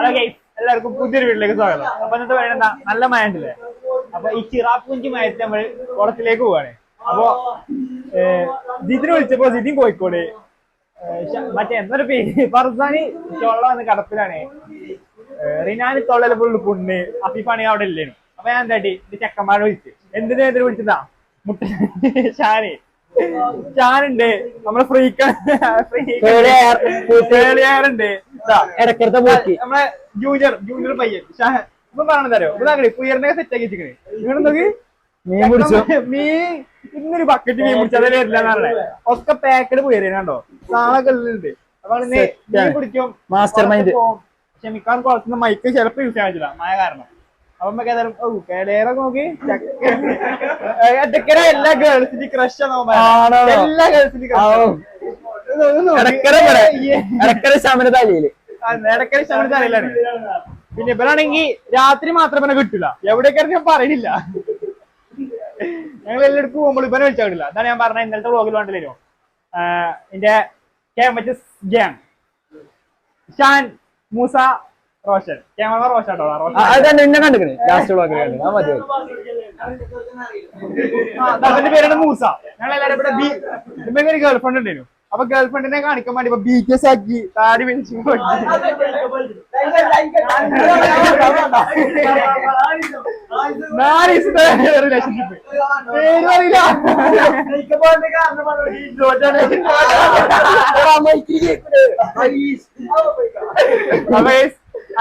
എല്ലാവർക്കും പുതിയൊരു വീട്ടിലേക്ക് സ്വാഗതം. അപ്പൊ ഇന്നത്തെ പറയുന്നത് നല്ല മഴ ഉണ്ടല്ലേ? അപ്പൊ ഈ ചിറാപ്പുഞ്ചി മയത്ത് നമ്മൾ കുളത്തിലേക്ക് പോവാണ്. അപ്പൊ ജിതിന് വിളിച്ചപ്പോ ജിതിൻ കോഴിക്കോട്. മറ്റേ എന്തൊരു പേര്? ഫർസാനി ചൊള്ള വന്ന് കടപ്പിലാണ്. റിനാനി റിനാന് പുള്ളി പുണ്ണ് അഫീഫാണെങ്കിൽ അവിടെ ഇല്ലേനു. അപ്പൊ ഞാൻ എന്താട്ടി? എന്റെ ചെക്കന്മാരെ വിളിച്ച്. എന്തിനു എന്തിനു വിളിച്ചതാ മുട്ട ഷാന്. ഷാനുണ്ട് നമ്മളെ ഫ്രീക്കാണ്ട് നമ്മളെ ജൂനിയർ ജൂനിയർ പയ്യൻ. ഇപ്പൊ പറഞ്ഞതരോ പുയറിനെ സെറ്റ് ആക്കി വെച്ചിക്കണേ നിങ്ങൾ നോക്കി? മീൻ പിടിച്ചു. മീൻ ഇന്നൊരു ബക്കറ്റ് മീൻ പിടിച്ചു. അതേ വരില്ല ഒക്കെ പാക്കഡ് പുയറിനെ കണ്ടോ? നാളെ കല്ലുണ്ട് അപ്പൊ മീൻ. പിടിക്കും. മാസ്റ്റർ മൈൻഡ് ക്ഷമിക്കാൻ കുറച്ച് മൈക്ക് ചിലപ്പോ യൂസ് ചെയ്യാൻ പറ്റില്ല. മഴ കാരണം. അപ്പൊ നമുക്ക് ഏതായാലും ഓ കേടേറെ നോക്കി. ചക്കര എല്ലാ ഗേൾസിന്റെ ക്രഷ് ആണോ? എല്ലാ ഗേൾസിന്റെ. ഇടക്കര ഇവിടെ. ഇടക്കര ശമന തലയിൽ ഇടയ്ക്കൽ ശമനത്തെ അറിയില്ലാണ് പിന്നെ ഇവരാണെങ്കി രാത്രി മാത്രം ഇവനെ കിട്ടില്ല എവിടേക്കാണ് ഞാൻ പറയുന്നില്ല ഞങ്ങൾ എല്ലായിടത്തും പോകുമ്പോൾ ഇവനെ വിളിച്ചാൽ കിട്ടില്ല അതാണ് ഞാൻ പറഞ്ഞ ഇന്നലത്തെ വ്ളോഗിൽ വേണ്ടല്ലോ എന്റെ campus gang Shan Moosa Roshan. Camera Roshan അത് തന്നെ എന്നെ കണ്ടിക്കണേ. ലാസ്റ്റ് ആ മതി ആ, അവന്റെ പേരാണ് മൂസ. ഞങ്ങൾ എല്ലാവരും ഇവിടെ ബി ഒരു ഗേൾഫ്രണ്ട് ഉണ്ടായിരുന്നു അപ്പൊ ഗേൾഫ്രണ്ടിനെ കാണിക്കാൻ വേണ്ടി ഇപ്പൊ ബി കെ എസ് ആക്കി താടി വലിച്ചു റിലേഷൻഷിപ്പ് പേര് അറിയില്ല അപ്പൊ guys,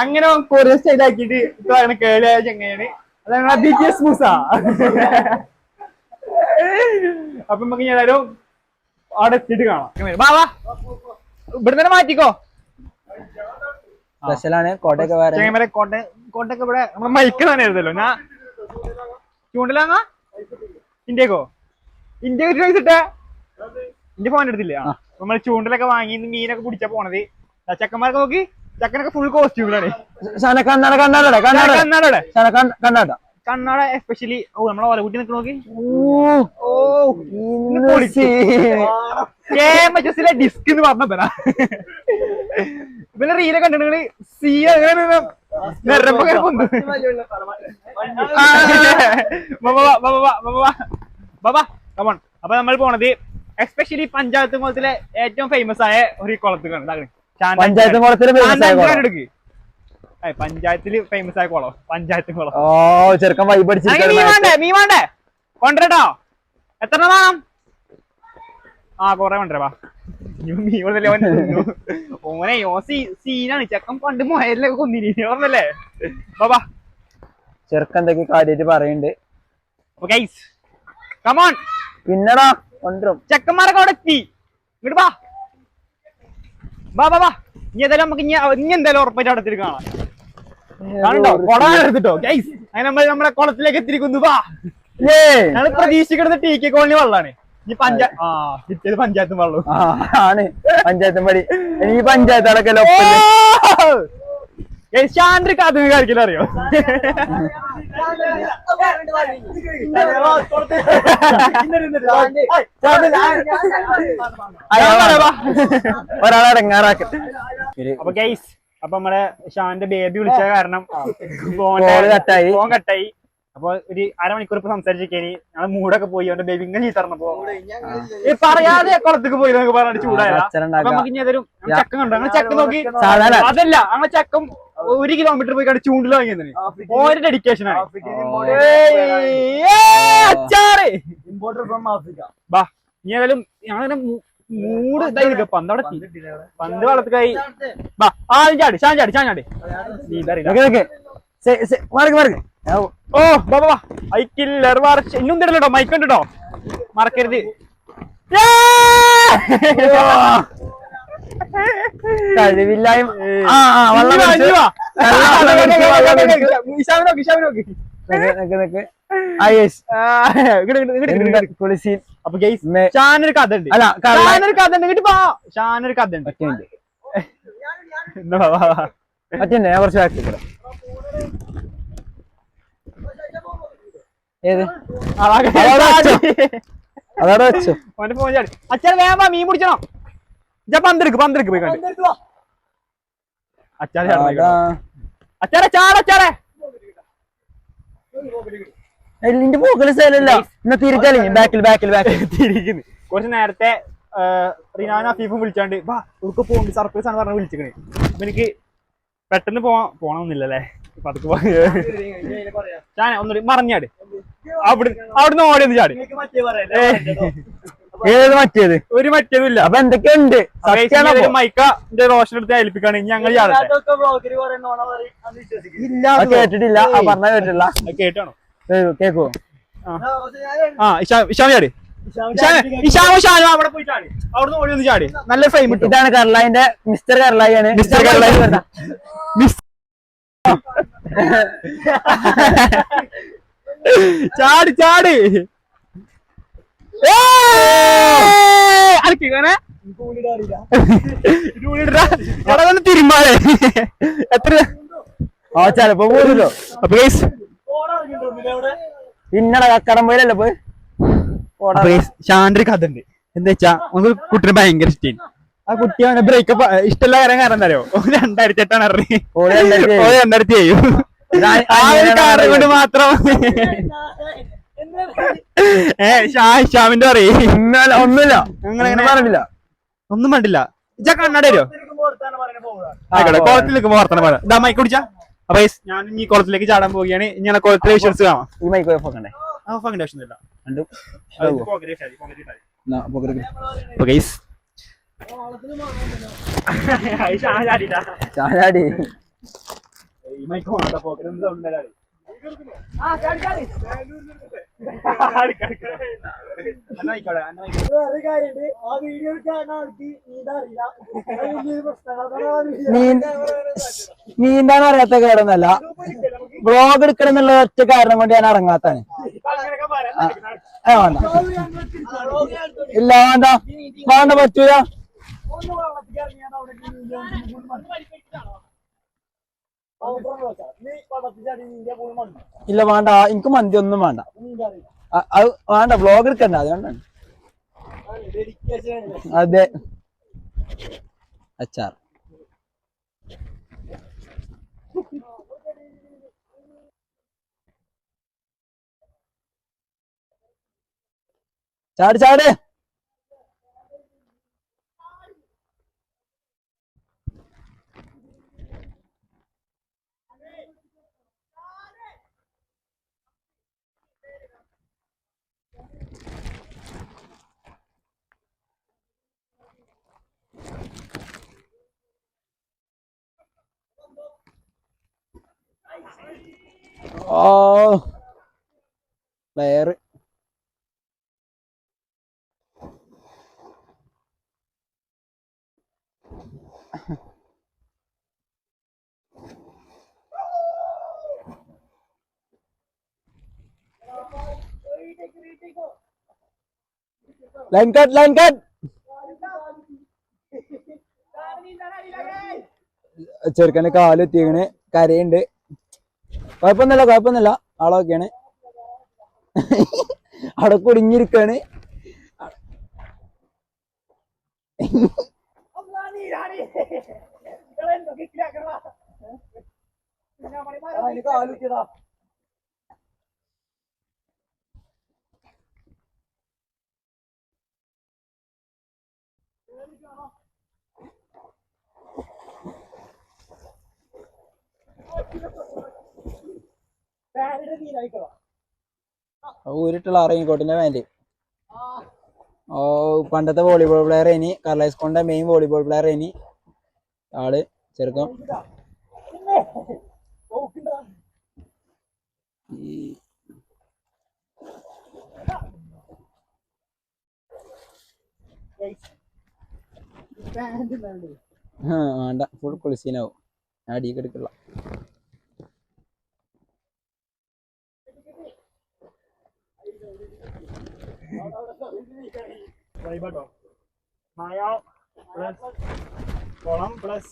അങ്ങനെ കൊറിയൻ സ്റ്റൈൽ ആക്കിയിട്ട് അങ്ങനെ കേളിയായ ചെങ്ങനെയാണ് അതാണ് ബി ടി എസ് മൂസ. അപ്പൊ നമുക്ക് ഞാൻ ഏതായാലും അവിടെ എത്തിയിട്ട് കാണാം. വാ വാ. ഇവിടെ തന്നെ മാറ്റിക്കോ. സ്പെഷ്യലാണ് കോട്ടയൊക്കെ വേറെ. ചെങ്ങമല കോട്ട കോട്ടയൊക്കെ ഇവിടെ നമ്മളെ മൈക്ക് തന്നെ ആയിരുന്നല്ലോ. ഞാൻ ചൂണ്ടലാങ്ങ ഇന്ത്യക്കോ? ഇന്ത്യ ഒരു ചോദിച്ചിട്ടേ ഇന്ത്യ ഫോൺ എടുത്തില്ലേ? നമ്മൾ ചൂണ്ടലൊക്കെ വാങ്ങി മീനൊക്കെ പിടിച്ചാ പോണത്. ചെക്കന്മാരൊക്കെ നോക്കി. ചെക്കനൊക്കെ ഫുൾ കോസ്റ്റ്യൂമിലാണ് കണ്ണട കണ്ണാട കണ്ണാട. കണ്ണാടോടെ. ശന കണ്ണാട. കണ്ണാട എസ്പെഷ്യലി ഓ നമ്മളെ ഓല കുട്ടി നിൽക്കണ നോക്കി. ഓ ഡിസ്ക് എന്ന് പറഞ്ഞ ഇവന്റെ റീലെ കണ്ടിട്ടുണ്ടെങ്കിൽ സി അങ്ങനെ കമോൺ അപ്പൊ നമ്മൾ പോണത് എസ്പെഷ്യലി പഞ്ചായത്ത് കുളത്തിലെ ഏറ്റവും ഫേമസ് ആയ ഒരു കുളത്തിലാണ്. ഇതാണ്. പഞ്ചായത്ത് കുളത്തിൽ famous ശാന്ത ആയ കുളം. അഞ്ചാൻ എടുക്ക്. ഏയ് പഞ്ചായത്തിൽ ഫേമസ് ആയ കുളം. പഞ്ചായത്ത് കുളം. ഓ ചെറുക്കൻ വൈബ് അനക്ക് മീൻ വേണ്ടേ കൊണ്ടുവരട്ടോ. എത്ര വേണം? ആ കൊറേ കൊണ്ടുവരാ. ഓനെ ഓ സീനാണ്. ചെക്കൻ പണ്ട് മൊയലിലൊക്കെ കൊന്നിരിക്കുന്നു ഓർമ്മല്ലേ ബാബാ ചെറുക്കൻ എന്തൊക്കെ കാര്യമായിട്ട് പറയുന്നുണ്ട് കമോൺ പിന്നെടാ കൊണ്ടുവരും. ചെക്കന്മാരൊക്കെ അവിടെ എത്തി. ഇങ്ങോട്ട് ബാ ബാ വാ വാ. ഇനി ഏതായാലും നമുക്ക് ഇനി ഇനി എന്തായാലും ഉറപ്പായിട്ട് അടുത്തിട്ട് കാണാം. കാണുണ്ടോ കൊട എടുത്തിട്ടോ? ഗൈസ് അങ്ങനെ നമ്മൾ നമ്മളെ കുളത്തിലേക്ക് എത്തിരിക്കുന്നു വാ. ഞങ്ങൾ പ്രതീക്ഷിക്കുന്നത് ടി കെ കോളനി വെള്ളമാണ് ഈ പഞ്ചായത്ത് പഞ്ചായത്തും കിട്ടിയത് പഞ്ചായത്ത് വെള്ളം ആണ്. പഞ്ചായത്തും പടി. ഈ പഞ്ചായത്ത് അടക്കല്ലോ ശാന്തി കാത്തുക കളിക്കല അറിയോ? ഒരാളെ ഇടങ്ങാറാക്ക അപ്പൊ ഗൈസ് അപ്പൊ നമ്മളെ ഷാന്റെ ബേബി വിളിച്ച കാരണം ആയി. ഫോൺ കട്ടായി അപ്പൊ ഒരു അരമണിക്കൂർ ഇപ്പൊ സംസാരിച്ചിരിക്കേനി ഞങ്ങൾ മൂടൊക്കെ പോയി. അവന്റെ ബേബി ഇങ്ങനെ ചീത്തറന്നപ്പോ പറയാതെ കുളത്തേക്ക് പോയി എന്നൊക്കെ പറഞ്ഞിട്ട് ചൂടായ നമുക്ക് ഇനി ഏതൊരു ചക്ക കണ്ടോ? അങ്ങനെ ചക്ക നോക്കി. അതല്ല അങ്ങനെ ചക്കം ഒരു കിലോമീറ്റർ പോയി കണ്ട് ചൂണ്ടിൽ വാങ്ങിയതിന്. ഓരോ ഡെഡിക്കേഷൻ ആണ്. ഏയ്, അച്ചാറ്. ബാ ഇനി ഏതായാലും ഞാനങ്ങനെ മൂട് ഇതായി നിൽക്കുക പന്ത് അവിടെ. പന്ത് വളർത്തുകായി ബാ ചാടി ഷാൻ ചാടി ഷാൻ ചാടി. നീ ഇതറിയില്ല. ഓ ബാബാ ബാ ഐ കില്ലർ വാർച്ച ഇന്നും തരല്ലോ മൈക്ക് ഉണ്ട് കേട്ടോ. മറക്കരുത്. കഴിവില്ലായ്മ. അപ്പൊ ഷാനൊരു കഥ ഉണ്ട് അല്ല, ഷാനൊരു കഥ ഉണ്ട് ഇങ്ങോട്ട് വാ ഷാനൊരു കഥ ഉണ്ട് മിനിറ്റ്, ഞാൻ കുറച്ച് ബാക്കി നിൽക്കാം. ഏത് അതവിടെ വെച്ചോ. ഓന്റെ ഫോൺ ചാടി അച്ഛൻ വേഗം മീൻ പിടിച്ചണോ ഇജ്ജ പന്തെടുക്ക് പന്തെടുക്ക് പോയി കണ്ട് അതാ. അച്ചാറെ ചാടച്ചാറെ എല്ലിന്റെ പോക്കൽ സ്ഥലല്ല എന്നാ തിരിച്ചാലേ ബാക്കിൽ ബാക്കിൽ ബാക്കിൽ തിരിക്കുന്നു. കുറച്ച് നേരത്തെ റിനാനും അഫീഫും വിളിച്ചാണ്ട് വാ ഉടുക്ക് പോകുന്നുണ്ട് സർപ്രൈസ് ആണ് പറഞ്ഞ് വിളിച്ചിക്കണേ. അപ്പൊ എനിക്ക് പെട്ടെന്ന് പോവാ പോണമെന്നില്ലല്ലേ പതുക്കെ ഞാൻ ഒന്നുകൂടി മറിഞ്ഞാട്. അവിടെ അവിടുന്ന് ഓടിയത് ഒന്ന് ചാടി. ഏത് മറ്റേത്? ഒരു മറ്റേതുമില്ല. അപ്പൊ എന്തൊക്കെയുണ്ട്? മൈക്കന്റെ റോഷൻ എടുത്ത് ഏൽപ്പിക്കാണ്. ഇനി ഞങ്ങൾ ഇല്ല കേട്ടിട്ടില്ല. ആ പറഞ്ഞ കേട്ടില്ല കേട്ടാണോ? കേക്കോ? ആ. ഇഷാ ഇഷാം ചാടി. ഇഷാമോ ഷാനോ അവിടെ പോയി ചാടി. അവിടുന്ന് ഓടി ഒന്ന് ചാടി. നല്ല ഫെയിം ഇട്ടിട്ടാണ് ഇതാണ് കർലായിന്റെ മിസ്റ്റർ കർലായിയാണ്. മിസ്റ്റർ കർലായി. മിസ് ചാടി ചാടി. തിരുമാലേ എത്ര? ആ ചെലപ്പോ പോരല്ലോ അപ്പൊ പിന്നട കക്കടം പോയില്ലല്ലോ പോയി? ഷാന്റെ കഥ ഉണ്ട്. എന്താ വെച്ചാ നമുക്ക് കുട്ടിനെ ഭയങ്കര ഇഷ്ടം ആ കുട്ടി അവനെ ബ്രേക്കപ്പ് ഇഷ്ടമല്ല കാര്യം കാരണം എന്താ അറിയോ? രണ്ടായിരത്തി എട്ടാണ് ഓൾ രണ്ടായിരത്തി ഏഴ്. ആ ഒരു കാരണം കൊണ്ട് മാത്രം. ഏ ഷാ ഷാമിന്റെ പറയേ. ഒന്നുമില്ല. ഒന്നുമില്ല ഒന്നും പറഞ്ഞില്ല. ഒന്നും കണ്ടില്ല ഇജ്ജ കണ്ണട വരുമോ ആയിക്കോട്ടെ കുളത്തിൽ വർത്തനം പറയാം. ഇതാ മൈക്ക് കുടിച്ചാ? അപ്പൊ ഞാൻ ഈ കുളത്തിലേക്ക് ചാടാൻ പോവുകയാണ്. ഇങ്ങനെ കുളത്തിലെ വിഷ്വൽസ് കാണാം. ഈ മൈക്ക് പോക്കണ്ടേ ആ ഫങ്ങിന്റെ ആവശ്യമൊന്നുമില്ല. രണ്ടും. അത് ആവോ? pocket ഇട്ടാ മതി, pocket ഇട്ടാ മതി. എന്നാ, പോക്കറ്റ് അപ്പൊ guys, ഈ ഷാ ചാടിയിട്ടാ. ചാടി. ഈ mic on ആട്ടോ, നീന്താൻ അറിയാത്ത കേടൊന്നല്ല ബ്ലോഗ് എടുക്കണം എന്നുള്ള ഒറ്റ കാരണം കൊണ്ട് ഞാൻ ഇറങ്ങാത്താണ്. ആ വേണ്ട. ഇല്ല വേണ്ട. വേണ്ട പറ്റൂല. ഇല്ല വേണ്ട. എനിക്ക് മന്തി ഒന്നും വേണ്ട. അത് വേണ്ട വ്ലോഗ് എടുക്കണ്ട അതുകൊണ്ടാണ് അതെ. അച്ചാർ. ചാട് ചാട്. ഓ player line cut line cut ചെറുക്കന്റെ കാൽ എത്തിക്കണ് കരയുണ്ട്. കുഴപ്പമൊന്നുമില്ല കുഴപ്പമൊന്നുമില്ല. ആളൊക്കെയാണ്. അവിടെ കുടുങ്ങിയിരിക്കാണ് ഊരിട്ടുള്ള ഇറങ്ങിക്കോട്ടിന്റെ പാന്റ് ഓ പണ്ടത്തെ വോളിബോൾ പ്ലെയർ ഇനി കർലൈസ്കോണിന്റെ മെയിൻ വോളിബോൾ പ്ലെയർ ഇനി ആൾ ചെറുക്കം വേണ്ട. ഫുൾ കുളിസീനാവും. അടിയൊക്കെ എടുക്കില്ല. വൈബാട്ടോ. മായ പ്ലസ് കുളം പ്ലസ്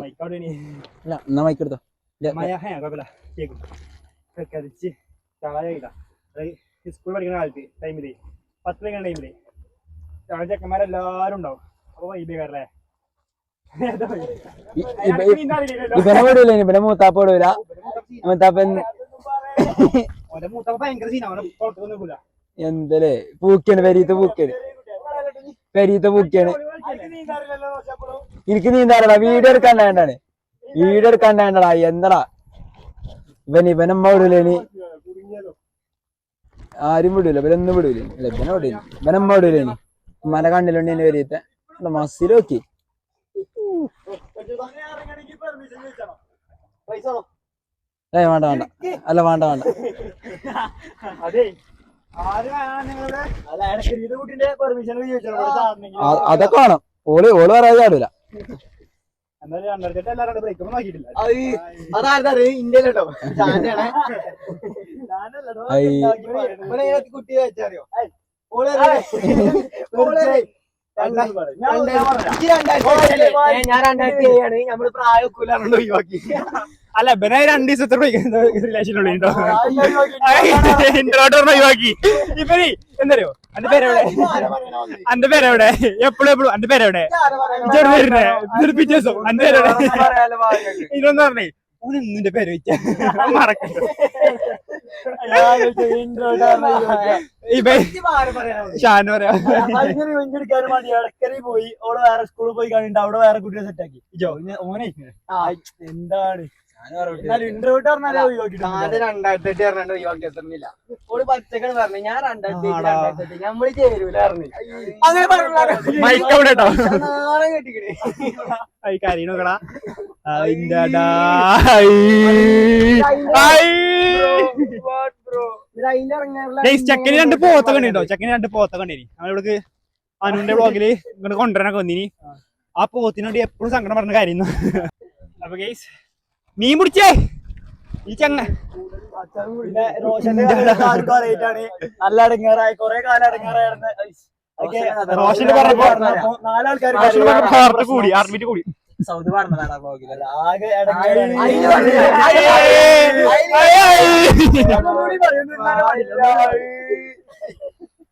മൈക്കോടെ ഇല്ല എന്നാ മൈക്ക് എടുത്തോ? ഇല്ല, മയ ഹേ കുഴപ്പമില്ല. കേക്കും. കരിച്ച് ചായയില്ല സ്കൂൾ പഠിക്കുന്ന കാലത്ത് ടൈമിൽ പത്ത് പഠിക്കുന്ന ടൈമിൽ ചെക്കന്മാരെല്ലാരും ഉണ്ടാവും. അപ്പൊ വൈബ് കയറല്ലേ ഇവരെ ഇവനെ വിടൂല ഇവനെ മൂത്താപ്പ വിടൂല. മൂത്താപ്പൻ എന്തല്ലേ? പൂക്കാണ് പെരീത്ത പൂക്കാണ് പെരീത്ത പൂക്കാണ് എനിക്ക് നീന്താറടാ വീഡിയോ എടുക്കാൻ വേണ്ടാണ്. വീഡിയോ എടുക്കാൻ വേണ്ടടാ എന്തടാ? ഇവൻ ഇവനമ്മ വിടൂലേനി ആരും വിടൂല. ഇവരൊന്നും വിടൂല ഇല്ല ഇവനെ വിടൂല ഇവനമ്മ വിടൂലേനി ഉമ്മാന്റെ കണ്ണിലുണ്ട് എന്നെ പെരീത്ത. മസിൽ നോക്കി. ഏ വേണ്ട വേണ്ട. അല്ല വേണ്ട വേണ്ട. അതെ. ആരും നിങ്ങളുടെ അല്ല ഇടയ്ക്ക് കുട്ടിന്റെ പെർമിഷൻ ചോദിച്ചാൽ ആ- അതൊക്കെ വേണം. ഓൾ ഓൾ പറയാതെ ചാടൂല എന്തായാലും രണ്ടായിരത്തി എല്ലാവരും ബ്രേക്ക് ഒന്നും നോക്കിയിട്ടില്ല ഇന്ത്യയിലോ ചാനാണ് ഐ. കുട്ടി വെച്ചറിയോ? ഓളെ ഓളെ ഞാൻ രണ്ടായിരത്തി ഏഴാണ് നമ്മൾ പ്രായമൊക്കെ ഒഴിവാക്കി. അല്ല ഇവനെ രണ്ട് ദിവസത്തെ റിലേഷനുള്ള ഇൻട്രോട്ട് ഒഴിവാക്കി. ഇവർ എന്തറിയോ? അന്റെ പേരെവിടെ അന്റെ പേരെവിടെ എപ്പോഴും എപ്പോഴും. അന്റെ പേരെവിടെ ഇച്ചോട് വരുന്നേ? ഇതൊരു പിറ്റേ ദിവസം. എന്റെ പേരെവിടെ ഇതൊന്നും പറഞ്ഞേ. ഓന് നിന്റെ പേര് വെച്ച. മറക്കണ്ട ഷാന് പറയാ. പോയി. ഓൾ വേറെ സ്കൂളിൽ പോയി കണ്ടിട്ട് അവിടെ വേറെ കുട്ടിയെ സെറ്റ് ആക്കി. ഇജോ ഓനെ. എന്താണ്? രണ്ടായിരത്തി ഓൾ പച്ചക്കണ് പറഞ്ഞു. ഞാൻ രണ്ടായിരത്തി എട്ട് ആടാ. രണ്ടായിരത്തി എട്ട് നമ്മൾ ചേരൂല പറഞ്ഞു ചെക്കന് രണ്ട് പോത്തൊക്കെ ഉണ്ട് കേട്ടോ. ചെക്കന് രണ്ട് പോത്തൊക്കെ ഉണ്ട് നമ്മളിവിടെ അനുവിന്റെ ബ്ലോഗിൽ ഇങ്ങോട്ട് കൊണ്ടുവരാനൊക്കെ വന്നിനി. ആ. പോത്തിനോട് എപ്പോഴും സങ്കടം പറഞ്ഞ കാര്യം അപ്പൊ ഗൈസ് മീൻ പിടിച്ചേ ഈ ചങ്ങ പിന്നെ റോഷന്റെ ആർക്കും അറിയിട്ടാണ് നല്ല അടങ്ങാറായി കൊറേ കാലം അടങ്ങാറായിരുന്നു റോഷന്റെ പറഞ്ഞപ്പോ നാലാൾക്കാർ കൂടി ആർമിറ്റ് കൂടി സൗദി പറഞ്ഞതാണ് ആ ബ്ലോഗിൽ ആകെ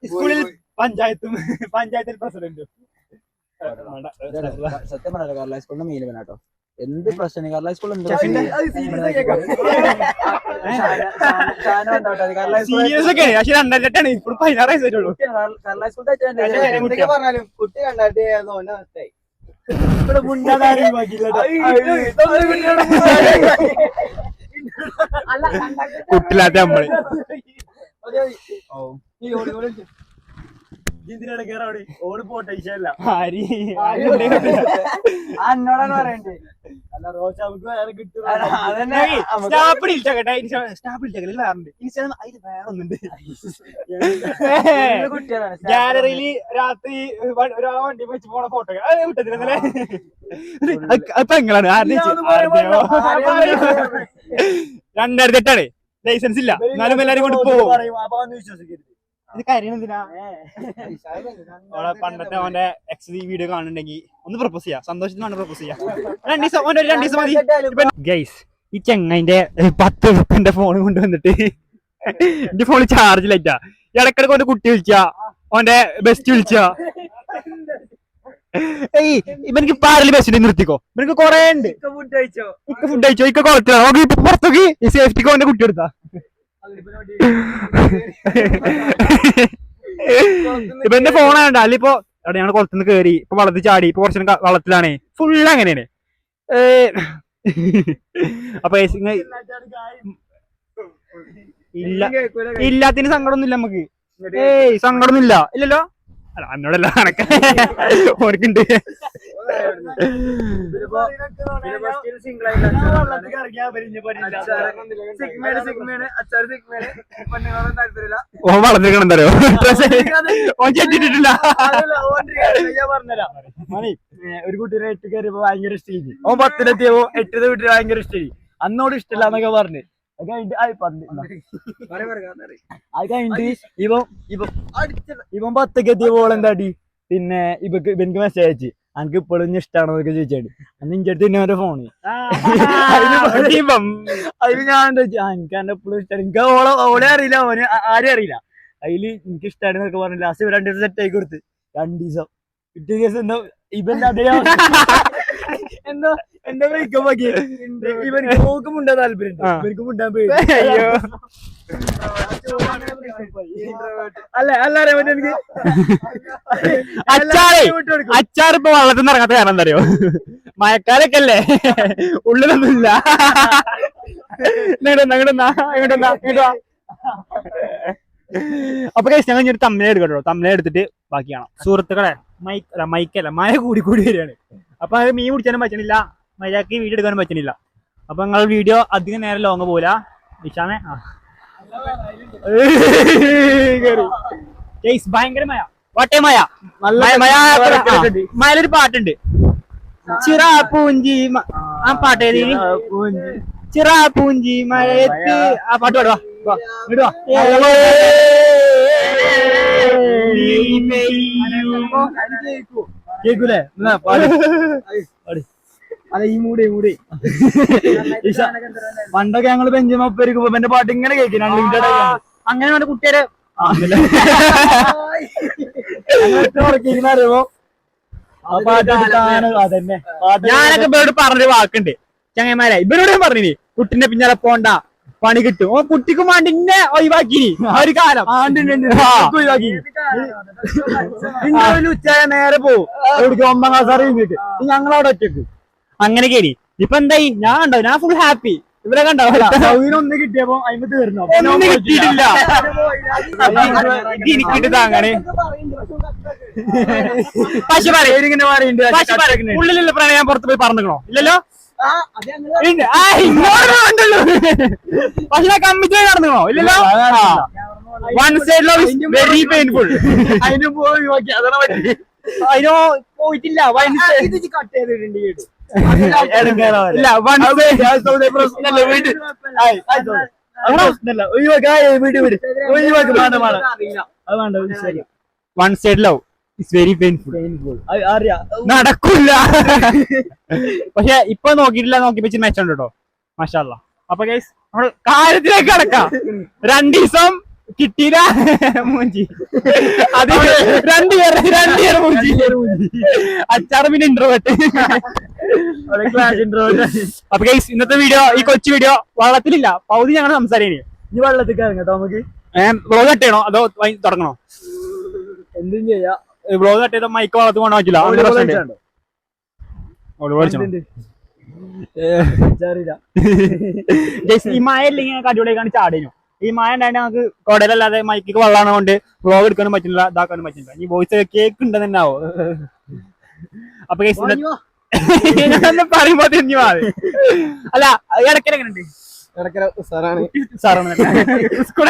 സ്കൂളിൽ പഞ്ചായത്തും പഞ്ചായത്തിൽ പ്രസിഡന്റും സത്യം പറയാലോ കേരള സ്കൂളിന്റെ മെയിൻ കേട്ടോ എന്ത് പ്രശ്നം കേരള സ്കൂളിൽ എന്ത് കുട്ടി കണ്ടായിട്ട് തോന്നുന്ന അവസ്ഥയായി ഇവിടെ മുണ്ടാതാരി കുട്ടിലാത്ത നമ്മൾ ഇതിനിടെ കേറാടി ഓട് പോട്ടെ വിഷയമല്ല ആരി എന്നോടാണ് പറയണ്ടേ? അല്ല റോഷ നമുക്ക് വേറെ കിട്ടും. അതിൽ ഒന്നുണ്ട് ഗാലറിയിൽ രാത്രി ഒരു വണ്ടി വെച്ച് പോണ ഫോട്ടോ അപ്പൊ എങ്ങനെയാണ് രണ്ടായിരത്തി എട്ടാണ്. ലൈസൻസ് ഇല്ല. എന്നാലും എല്ലാരും കൊണ്ട് പോകും വിശ്വസിക്കരുത്. ഇത് കാര്യം എന്തിനാ? പണ്ടത്തെ അവന്റെ എക്സ് വീഡിയോ കാണുന്നുണ്ടെങ്കിൽ ഒന്ന് പ്രപ്പോസ് ചെയ്യാം. സന്തോഷത്തിനാണ് പ്രപ്പോസ് ചെയ്യാം. രണ്ടു ദിവസം ഓന്റെ രണ്ടു ദിവസം മതി. ഗൈസ് ഈ ചെങ്ങൈന്റെ പത്ത് റുപ്യന്റെ ഫോൺ കൊണ്ടുവന്നിട്ട് എന്റെ ഫോണിൽ ചാർജ് ലൈറ്റാ ഇടക്കിടക്ക് ഓന്റെ കുട്ടി വിളിച്ച. ഓന്റെ ബെസ്റ്റ് വിളിച്ച. ഏയ് ഇവനിക്ക് പാരൽ ബെസ്റ്റ് നിർത്തിക്കോ. ഇവനക്ക് കൊറേ ഉണ്ട്. ഫുഡ് കഴിച്ചോ? ഇക്ക ഫുഡ് കഴിച്ചോ? ഇക്ക കുളത്തിലാണ് പുറത്തേക്ക് ഈ സേഫ്റ്റിക്ക് ഓന്റെ കുട്ടി എടുത്താ. ഇപ്പൊ എന്റെ ഫോണാണ് അല്ലിപ്പോ എടാ ഞങ്ങൾ കുളത്തുനിന്ന് കേറി. ഇപ്പൊ വള്ളത്തിൽ ചാടി. ഇപ്പൊ കുറച്ചു വളത്തിലാണേ ഫുൾ വള്ളത്തിലാണ് ഫുള്ള് അങ്ങനെയാണ്. അപ്പൊ ഇല്ല. ഇല്ലാത്തിന് സങ്കടമൊന്നുമില്ല നമുക്ക്. ഏയ് സങ്കടമൊന്നുമില്ല. ഇല്ലല്ലോ? അല്ല എന്നോടല്ല കണക്ക് ഓർക്കുണ്ട് ഓൻ വളർന്നിരിക്കണം ഓൻ ചെറ്റിട്ടില്ല മണി ഒരു കുട്ടീനെ എട്ട് കയറിയപ്പോ ഭയങ്കര ഇഷ്ടമായി ഓൻ പത്തിനെത്തിയപ്പോ എട്ടത് വീട്ടിൽ ഭയങ്കര ഇഷ്ടമായി അന്നോട് ഇഷ്ടമില്ല എന്നൊക്കെ പറഞ്ഞു. അത് കഴിഞ്ഞിട്ട് ആയി പന്ത്. അത് കഴിഞ്ഞിട്ട് ഇവൻ ഇവൻ പത്തൊക്കെ എത്തിയപ്പോൾ എന്താട്ടി പിന്നെ ഇവക്ക് ഇവനിക്ക് മെസ്സേജ് അയച്ച്. അനക്ക് ഇപ്പോഴും ഇഷ്ടമാണെന്നൊക്കെ ചോദിച്ചാണ് അന്ന് ഇഞ്ചി അടുത്ത് പിന്നെ അവന്റെ ഫോണ് അതിന് ഞാൻ എനിക്ക് എന്നെ എപ്പോഴും ഇഷ്ടമാണ് എനിക്ക് ഓളെ ഓളെ അറിയില്ല ഓന് ആരും അറിയില്ല. അതിൽ എനിക്ക് ഇഷ്ടമാണ് എന്നൊക്കെ പറഞ്ഞു ലാസ്റ്റ് രണ്ടു ദിവസം സെറ്റ് ആയി കൊടുത്ത്. രണ്ടു ദിവസം. പിറ്റേ ദിവസം എന്താ ഇവന്റെ അതേ എന്താ എന്റെ ബ്രേക്കപ്പ് ആക്കി ഇവർക്ക് നോക്കും ഉണ്ടാ താല്പര്യം ഇവർക്ക് മുണ്ടാൻ പേടി അയ്യോ. അല്ല അല്ല അറിയാൻ പറ്റും എനിക്ക്. അച്ചാറേ അച്ചാർ ഇപ്പൊ വെള്ളത്തിൽ നിന്ന് ഇറങ്ങാത്ത കാരണം എന്താ അറിയോ മഴക്കാലൊക്കെ അല്ലേ ഉള്ളിലൊന്നുമില്ല ഇങ്ങോട്ട് ഇങ്ങോട്ട് ഇങ്ങോട്ട് ഇങ്ങോട്ട്. അപ്പൊ കഴിച്ച് ഞങ്ങൾ ഒരു തമ്മനെ എടുക്കട്ടോ. തമ്മിലെ എടുത്തിട്ട് ബാക്കി കാണാം. സുഹൃത്തുക്കളെ മൈക്ക് അല്ല മൈക്കല്ല മഴ കൂടി കൂടി വരികയാണ്. അപ്പൊ അത് മീൻ പിടിച്ചാനും പറ്റണില്ല മര്യാദയ്ക്ക് വീഡിയോ എടുക്കാനും പറ്റണില്ല അപ്പൊ നിങ്ങൾ വീഡിയോ അധികം നേരം ലോങ് പോല വിശാമേ ആ ഭയങ്കര മയ വട്ടേ മയ നല്ല മഴ മഴ. മഴയിലൊരു പാട്ടുണ്ട് ചിറ പൂഞ്ചി ആ പാട്ട് ഏത്? ചിറ പൂഞ്ചി മഴയത്ത് ആ പാട്ട് പാടുവാ വാ, ഇങ്ങോട്ട് വാ. നീ പെയ്യുമോ? കേക്കൂലേ? എന്നാ പാടി. പാട്. അല്ല ഈ മൂടി മൂടി. പണ്ടൊക്കെ ഞങ്ങൾ ബെഞ്ചിമപ്പരിക്കുമ്പോ എന്റെ പാട്ട് ഇങ്ങനെ കേൾക്കും. അൺലിമിറ്റഡ് അങ്ങനെ വേണ്ട കുട്ടിയെ അറിയുമ്പോ ആ പാട്ട് അതന്നെ. ഞാനൊക്കെ ഇവരോട് പറഞ്ഞൊരു വാക്കുണ്ട്. ചങ്ങന്മാരെ ഇവരോട് ഞാൻ പറഞ്ഞിനി കുട്ടിന്റെ പിന്നാലെ പോണ്ട. പണി കിട്ടും. ഓ കുട്ടിക്കും വേണ്ടി ഇന്നെ ഒഴിവാക്കി. ഒരു കാലം. ഇന്റർവ്യൂൽ ഉച്ചയായ നേരെ പോവും. എവിടേക്ക് ഒമ്പതാം ക്ലാസ് അറിയിട്ട് ഞങ്ങളവിടെ ഒറ്റയ്ക്ക്. അങ്ങനെ കേടി ഇപ്പൊ എന്തായി? ഞാൻ കണ്ടോ? ഞാൻ ഫുൾ ഹാപ്പി ഇവരെ കണ്ടോ? ഒന്ന് കിട്ടിയപ്പോ അതിന് തീർന്നു. ഒന്നും കിട്ടിയിട്ടില്ല. എനിക്കിട്ട് താങ്ങാണ് പക്ഷെ പറയും. ഇങ്ങനെ പറയുന്നുണ്ട്. ഉള്ളിലുള്ള പ്രണയം പുറത്ത് പോയി പറഞ്ഞോ ഇല്ലല്ലോ? പക്ഷെ കമ്മിറ്റ് ഇല്ലല്ലോ? One side love is very painful അതിന് പോയി നോക്കി. അതാണ് പറ്റി. അതിനോ പോയിട്ടില്ല. വൺ സൈഡ് കട്ട് ചെയ്തിട്ടുണ്ട് ഇല്ല one side one side love is very painful നടക്കില്ല പക്ഷെ ഇപ്പൊ നോക്കിയിട്ടില്ല നോക്കി വെച്ച് മെച്ചുണ്ട് കേട്ടോ മഷാല്ല അപ്പൊ ഗൈസ് നമ്മൾ കാര്യത്തിലേക്ക് കടക്കാം. രണ്ടു ദിവസം കിട്ടിയില്ല. മൂഞ്ചി. അത് രണ്ട് ഇയർ രണ്ട് ഇയർ മൂഞ്ചി. അച്ചാറ് പിന്നെ ഇന്റർവെട്ട് അപ്പൊ ഗൈസ് ഇന്നത്തെ വീഡിയോ ഈ കൊച്ചു വീഡിയോ വള്ളത്തിലില്ല. പൗതി ഞങ്ങൾ സംസാരിക്കണേ. ഈ വെള്ളത്തിൽ കേട്ടോ നമുക്ക്? ബ്ലോഗ് കട്ട് ചെയ്യണോ? അതോ വൈ- തുടങ്ങണോ? എന്തും ചെയ്യാം. ബ്ലോഗ് കട്ട് ചെയ്ത മൈക്ക് വളർത്ത് കൊണ്ടാ? ജസ്റ്റ് ഈ മഴ ഇല്ലെങ്കിൽ അടിപൊളിയായിക്കാണ് ചാടിനു ഈ മഴ ഉണ്ടായിട്ട് നമുക്ക് കൊടലല്ലാതെ മൈക്കിക്ക് വെള്ളമാണ് കൊണ്ട് വ്ലോഗ് എടുക്കാനും പറ്റില്ല ഇതാക്കാനും പറ്റില്ല. ഈ വോയിസ് കേക്ക് ഉണ്ടെന്ന് തന്നെ ആവോ. അപ്പൊ പറയുമ്പോ തിരിഞ്ഞു മാറി. അല്ല ഇടയ്ക്കര സാറാണ്. സാറാണ്. സ്കൂൾ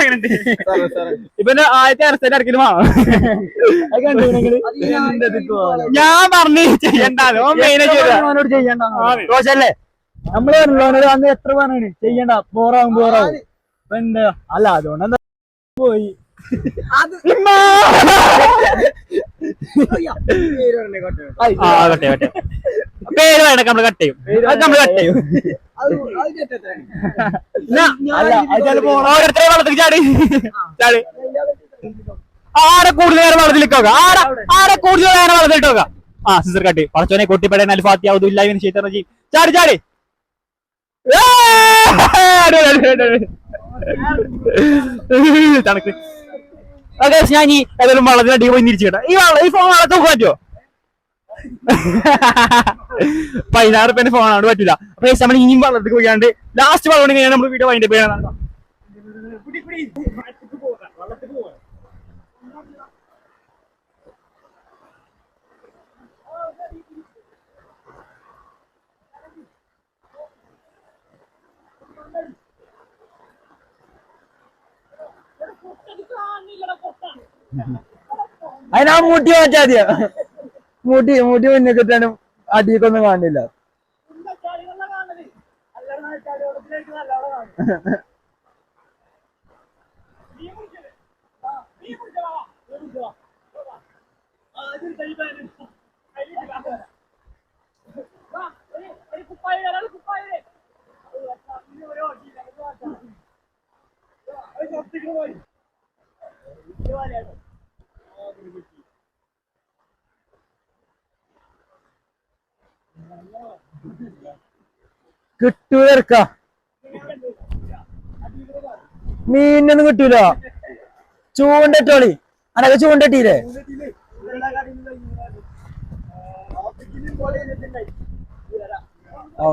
ഇപ്പൊ ആദ്യത്തെ ഞാൻ പറഞ്ഞു ചെയ്യണ്ടോ. ചെയ്യണ്ട നമ്മൾ പറഞ്ഞല്ലോ അവനോട് അന്ന് എത്ര പറഞ്ഞു ചെയ്യണ്ട. ബോറാവും ബോറാവും. എന്താ? അല്ല അതുകൊണ്ട് എന്താ പോയി? പേര് വേണ്ട നമ്മൾ കട്ട് ചെയ്യും. അത് നമ്മൾ കട്ട് ചെയ്യും. ഓരോരുത്തരെ വെള്ളത്തിൽ ചാടി. ചാടി. ആരെ കൂടുതൽ നേരം വെള്ളത്തിൽ നോക്കാം ആരെ ആരെ കൂടുതൽ നേരം വെള്ളത്തിൽ നോക്കാം ആ സിസർ കട്ടി പടച്ചോനെ കൊട്ടിപ്പടയാൻ അൽഫാത്തി ഔദില്ലാവിന് ചെയ്തു ചെയ്യും ചാടി ചാടി. തണുക്ക്. ഓക്കെ ഞാൻ ഈ ഏതായാലും വെള്ളത്തിനടി പോയി തിരിച്ചിട്ടെ ഈ വെള്ളം ഈ ഫോൺ വെള്ളത്തിൽ നോക്കാൻ പറ്റുമോ പതിനാറ് പേന്റെ ഫോണാണ് പറ്റില്ല അപ്പൊ നമ്മൾ ഇനിയും വെള്ളത്തിൽ പോയാണ്ട് ലാസ്റ്റ് വെള്ളം നമ്മൾ വീഡിയോ വൈൻഡ് ചെയ്യണം അതിനാ മൂട്ടി മാറ്റാതിയ മുടി മൂട്ടി മുന്നേ കിട്ടാനും അടിക്കൊന്നും കാണില്ല കുപ്പായി കിട്ടൂല ഇറക്ക മീനൊന്നും കിട്ടൂല. ചൂണ്ടട്ടോളി. അനക്ക ചൂണ്ടട്ടിയില്ലേ ഓ.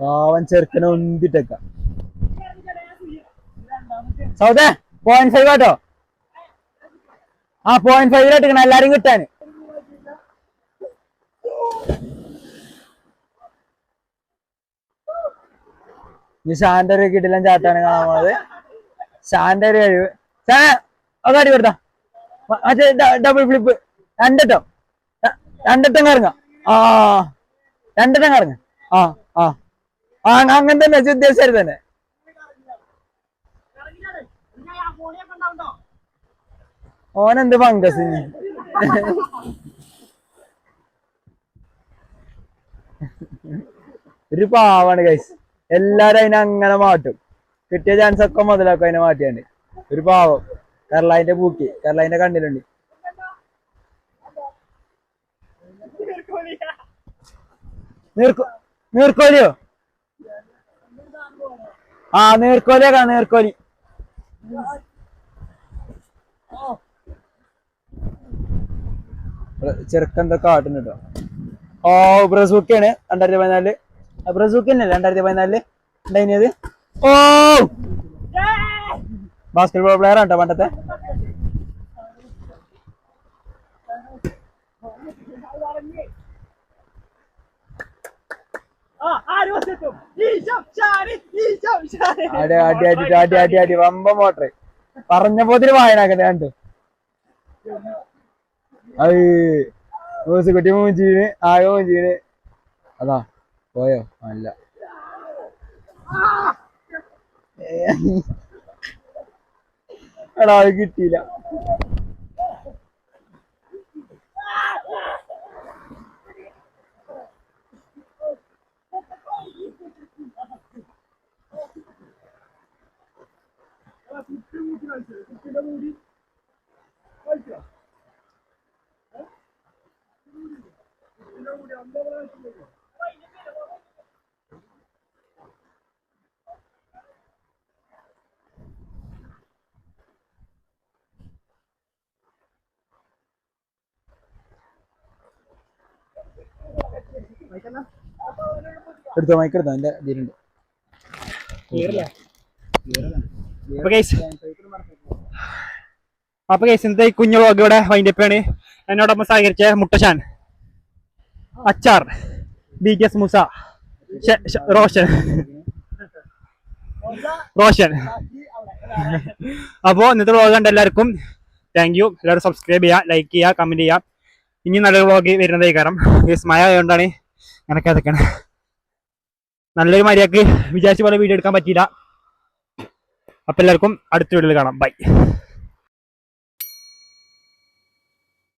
പാവൻ ചെറുക്കനെ ഒന്തിട്ടേക്ക സൗദേ പോയിന്റ് ഫൈവ് ആട്ടോ. ആ പോയിന്റ് ഫൈവിലായിട്ട് എല്ലാരും കിട്ടാന്. ഇനി ഒരു കിടിലൻ ചാട്ടാണ് കാണാൻ പോണത്. ഷാന്റെ ഒരു കഴിവ്. ഷാനെ അത് മറ്റേ ഡബിൾ ഫ്ലിപ്പ് രണ്ടറ്റം രണ്ടെട്ടം. കറങ്ങാം. ആ രണ്ടെട്ടം കറങ്ങ. ആ ആ. ആ അങ്ങനെ തന്നെ ഉദ്ദേശിച്ചത് തന്നെ. ഓനെന്ത് ഫംഗസ് ഒരു പാവാണ് ഗൈസ് എല്ലാരും അതിനെ അങ്ങനെ മാറ്റും. കിട്ടിയ ചാൻസ് ഒക്കെ മുതലാക്കും അതിനെ മാറ്റിയാണ്ട്. ഒരു പാവം. കർലായിന്റെ പൂക്കി കർലായിന്റെ കണ്ണിലുണ്ട്. നീർക്കോ നീർക്കോലിയോ? ആ നീർക്കോലിയൊക്കെ നീർക്കോലി. ചെറുക്കെന്തൊക്കെ ആട്ടുന്നുണ്ടോ ഓ ബ്രസൂക്കിയാണ്. രണ്ടായിരത്തി പതിനാലിൽ. ബ്രസൂക്ക് തന്നെയല്ലേ രണ്ടായിരത്തി പതിനാലിൽ ഉണ്ടായിരുന്നത്? ഓ! ബാസ്കറ്റ് ബോൾ പ്ലെയർ ആട്ടോ പണ്ടത്തെ അടി അടി അടി അടി അടി അടി വമ്പ മോട്ടർ പറഞ്ഞ പോതിന് വായനാക്കട്ടെ കണ്ടു? അത് കുട്ടി മൂഞ്ചീന് ആകെ മൂഞ്ചീന് അതാ. പോയോ? അല്ല. എടാ അത് കിട്ടിയില്ല. എടുത്തോ മൈക്ക് എടുത്തോ എന്റെ ഇതിലുണ്ട്. അപ്പൊ കേസ് ഇന്നത്തെ കുഞ്ഞു വ്ളോഗ് ഇവിടെ വൈൻഡപ്പാണ് എന്നോടൊപ്പം സഹകരിച്ച മുട്ടശാൻ Achar B K S Musa Roshan. Roshan. അപ്പോ ഇന്നത്തെ വ്ളോഗ് കണ്ട എല്ലാവർക്കും താങ്ക് യു എല്ലാവരും സബ്സ്ക്രൈബ് ചെയ്യുക ലൈക്ക് ചെയ്യുക കമന്റ് ചെയ്യുക. ഇനി നല്ലൊരു വ്ളോഗ് വരുന്നതായി കാരണം. മഴ ആയതുകൊണ്ടാണ് അങ്ങനൊക്കെ അതൊക്കെയാണ്. നല്ലൊരു മര്യാദയ്ക്ക് വിചാരിച്ച പോലെ വീഡിയോ എടുക്കാൻ പറ്റിയില്ല. അപ്പം എല്ലാവർക്കും അടുത്ത വീഡിയോയിൽ കാണാം. ബൈ